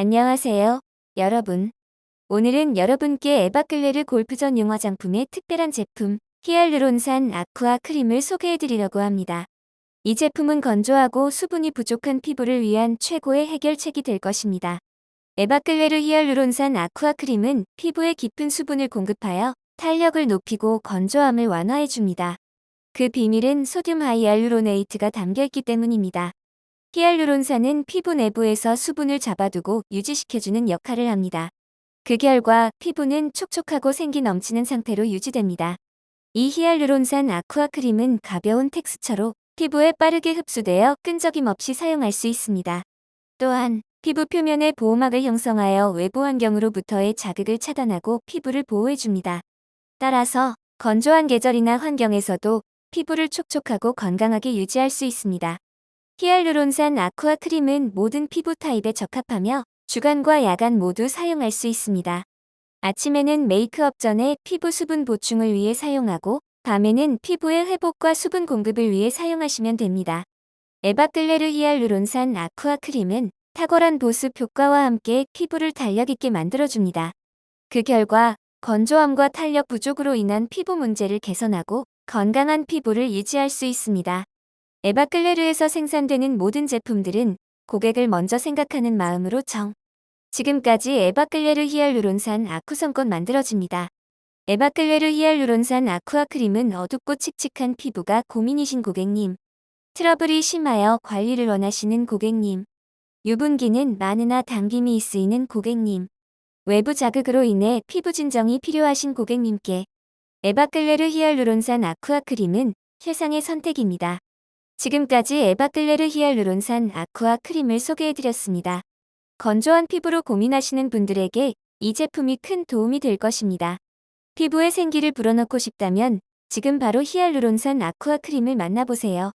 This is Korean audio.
안녕하세요, 여러분. 오늘은 여러분께 에바클레르 골프전 융 화장품의 특별한 제품 히알루론산 아쿠아 크림을 소개해드리려고 합니다. 이 제품은 건조하고 수분이 부족한 피부를 위한 최고의 해결책이 될 것입니다. 에바클레르 히알루론산 아쿠아 크림은 피부에 깊은 수분을 공급하여 탄력을 높이고 건조함을 완화해줍니다. 그 비밀은 소듐 하이알루로네이트가 담겨있기 때문입니다. 히알루론산은 피부 내부에서 수분을 잡아두고 유지시켜주는 역할을 합니다. 그 결과 피부는 촉촉하고 생기 넘치는 상태로 유지됩니다. 이 히알루론산 아쿠아 크림은 가벼운 텍스처로 피부에 빠르게 흡수되어 끈적임 없이 사용할 수 있습니다. 또한 피부 표면에 보호막을 형성하여 외부 환경으로부터의 자극을 차단하고 피부를 보호해줍니다. 따라서 건조한 계절이나 환경에서도 피부를 촉촉하고 건강하게 유지할 수 있습니다. 히알루론산 아쿠아 크림은 모든 피부 타입에 적합하며 주간과 야간 모두 사용할 수 있습니다. 아침에는 메이크업 전에 피부 수분 보충을 위해 사용하고 밤에는 피부의 회복과 수분 공급을 위해 사용하시면 됩니다. 에바클레르 히알루론산 아쿠아 크림은 탁월한 보습 효과와 함께 피부를 탄력 있게 만들어줍니다. 그 결과 건조함과 탄력 부족으로 인한 피부 문제를 개선하고 건강한 피부를 유지할 수 있습니다. 에바클레르에서 생산되는 모든 제품들은 고객을 먼저 생각하는 마음으로 정. 지금까지 에바클레르 히알루론산 아쿠성껏 만들어집니다. 에바클레르 히알루론산 아쿠아 크림은 어둡고 칙칙한 피부가 고민이신 고객님. 트러블이 심하여 관리를 원하시는 고객님. 유분기는 많으나 당김이 있으이는 고객님. 외부 자극으로 인해 피부 진정이 필요하신 고객님께 에바클레르 히알루론산 아쿠아 크림은 세상의 선택입니다. 지금까지 에바클레르 히알루론산 아쿠아 크림을 소개해드렸습니다. 건조한 피부로 고민하시는 분들에게 이 제품이 큰 도움이 될 것입니다. 피부에 생기를 불어넣고 싶다면 지금 바로 히알루론산 아쿠아 크림을 만나보세요.